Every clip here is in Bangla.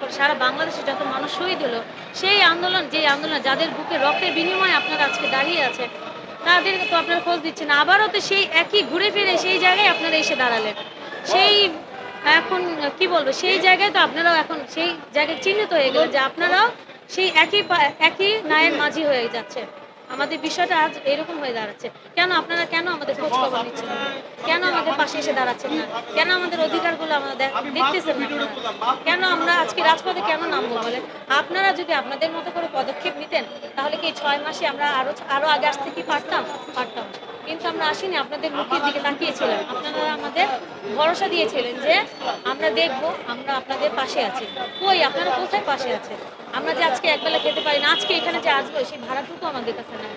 করে সারা বাংলাদেশে যত মানুষ শহীদ হলো, সেই আন্দোলন যে আন্দোলন, যাদের বুকে রক্তের বিনিময়ে আপনারা আজকে দাঁড়িয়ে আছেন, তাদেরকে তো আপনারা খোঁজ দিচ্ছেন আবারও তো সেই একই ঘুরে ফিরে সেই জায়গায় আপনারা এসে দাঁড়ালেন। সেই এখন, কি বলব, সেই জায়গায় তো আপনারাও এখন সেই জায়গায় চিহ্নিত হয়ে গেলেন যে আপনারাও সেই একই একই নায়ের মাঝি হয়ে যাচ্ছে আমাদের বিষয়টা আজ এরকম হয়ে দাঁড়াচ্ছে। কেন আপনারা, কেন আমাদের খোঁজ খবর নিচ্ছেন কেন আমাদের পাশে এসে দাঁড়াচ্ছেন না? কেন আমাদের অধিকারগুলো আমাদের দেখ- দেখতেছেন না কেন আমরা আজকে রাজপথে কেন নামবো বলেন? আপনারা যদি আপনাদের মতো করে পদক্ষেপ নিতেন, তাহলে কি ছয় মাসে আমরা আরও আরও আগে আসতে কি পারতাম? পারতাম কিন্তু আমরা আসিনি, আপনাদের মুখের দিকে তাকিয়েছিলাম। আপনারা আমাদের ভরসা দিয়েছিলেন যে আমরা দেখব, আমরা আপনাদের পাশে আছি। কই, আপনারা কোথায় পাশে আছেন? আমরা যে আজকে একবেলা খেতে পারি না, আজকে এখানে যে আসব, সেই ভাড়াটুকু আমাদের কাছে নাই।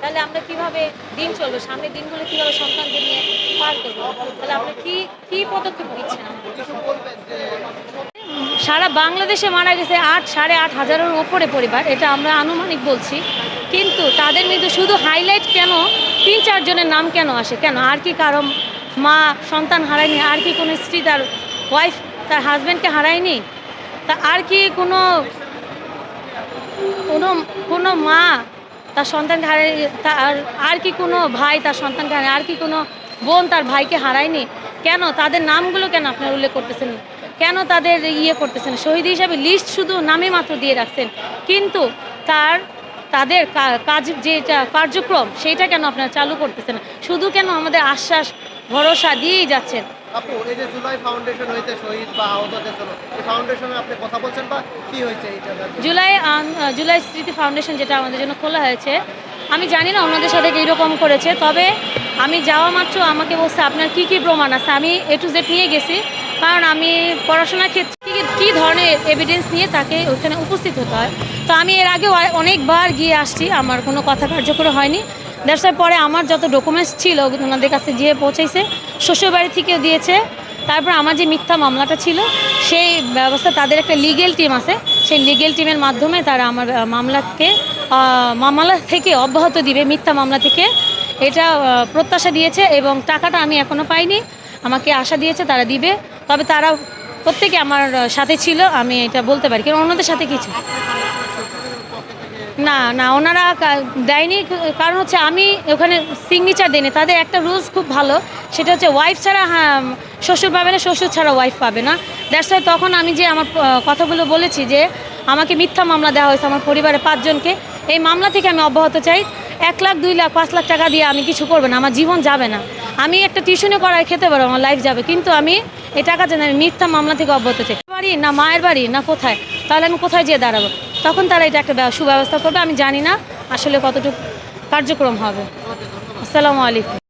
তাহলে আমরা কীভাবে দিন চলবে? সামনের দিনগুলো কীভাবে সন্তানদের নিয়ে পার করব? তাহলে আপনি কি কি পদক্ষেপ নিচ্ছেন? সারা বাংলাদেশে মারা গেছে আট, সাড়ে আট হাজারের ওপরে পরিবার, এটা আমরা আনুমানিক বলছি। কিন্তু তাদের মধ্যে শুধু হাইলাইট কেন? তিন চারজনের নাম কেন আসে? কেন? আর কি কারও মা সন্তান হারায়নি? আর কি কোনো স্ত্রী তার ওয়াইফ তার হাজব্যান্ডকে হারায়নি? তা আর কি কোনো কোনো কোনো মা তার সন্তানকে হারায় তার আর কি কোনো ভাই তার সন্তানকে হারায় আর কি কোনো বোন তার ভাইকে হারায়নি? কেন? তাদের নামগুলো কেন আপনারা উল্লেখ করতেছেন? কেন তাদের ইয়ে করতেছেন? শহীদ হিসাবে লিস্ট শুধু নামে মাত্র দিয়ে রাখছেন। কিন্তু তার তাদের কাজ যেটা কার্যক্রম সেইটা কেন আপনারা চালু করতেছেন শুধু কেন আমাদের আশ্বাস ভরসা দিয়েই যাচ্ছেন? আপু এই যে জুলাই ফাউন্ডেশন হয়েছে শহীদ বা আহতদের জন্য এই ফাউন্ডেশনে আপনি কথা বলছেন বা কি হয়েছে এইটা? জুলাই জুলাই স্মৃতি ফাউন্ডেশন যেটা আমাদের জন্য খোলা হয়েছে আমি জানি না অন্যদের সাথে কীরকম করেছে তবে আমি যাওয়া মাত্র আমাকে বলছে আপনার কি কি প্রমাণ আছে? আমি এ টু জেড নিয়ে গেছি। কারণ আমি পড়াশোনার ক্ষেত্রে কি- ধরনের এভিডেন্স নিয়ে তাকে ওখানে উপস্থিত হতে হয়। তো আমি এর আগে অনেকবার গিয়ে আসছি, আমার কোনো কথা কার্যকর হয়নি। দেড়শোর পরে আমার যত ডকুমেন্টস ছিল, ওনাদের কাছে গিয়ে পৌঁছেছে শ্বশুরবাড়ি থেকেও দিয়েছে। তারপর আমার যে মিথ্যা মামলাটা ছিল, সেই ব্যবস্থা, তাদের একটা লিগেল টিম আছে, সেই লিগেল টিমের মাধ্যমে তারা আমার মামলাকে মামলা থেকে অব্যাহত দিবে, মিথ্যা মামলা থেকে। এটা প্রত্যাশা দিয়েছে এবং টাকাটা আমি এখনও পাইনি। আমাকে আশা দিয়েছে, তারা দিবে। তবে তারা প্রত্যেকে আমার সাথে ছিল, আমি এটা বলতে পারি। কারণ অন্যদের সাথে কিছু না না, ওনারা দেয়নি। কারণ হচ্ছে আমি ওখানে সিগনেচার দিইনি। তাদের একটা রুলস খুব ভালো, সেটা হচ্ছে ওয়াইফ ছাড়া হ্যাঁ শ্বশুর পাবে না, শ্বশুর ছাড়া ওয়াইফ পাবে না। দ্যাটস ওয়াই তখন আমি যে আমার কথাগুলো বলেছি যে আমাকে মিথ্যা মামলা দেওয়া হয়েছে আমার পরিবারের পাঁচজনকে, এই মামলা থেকে আমি অব্যাহত চাই। এক লাখ, দুই লাখ, পাঁচ লাখ টাকা দিয়ে আমি কিছু করব না, আমার জীবন যাবে না। আমি একটা টিউশনে করায় খেতে পারব, আমার লাইফ যাবে। কিন্তু আমি এই টাকা জানি আমি মিথ্যা মামলা থেকে অব্যাহত চাই বাড়ি, না মায়ের বাড়ি, না কোথায়? তাহলে আমি কোথায় যেয়ে দাঁড়াবো? তখন তারা এটা একটা সুব্যবস্থা করবে। আমি জানি না আসলে কতটুকু কার্যক্রম হবে। আসসালামু আলাইকুম।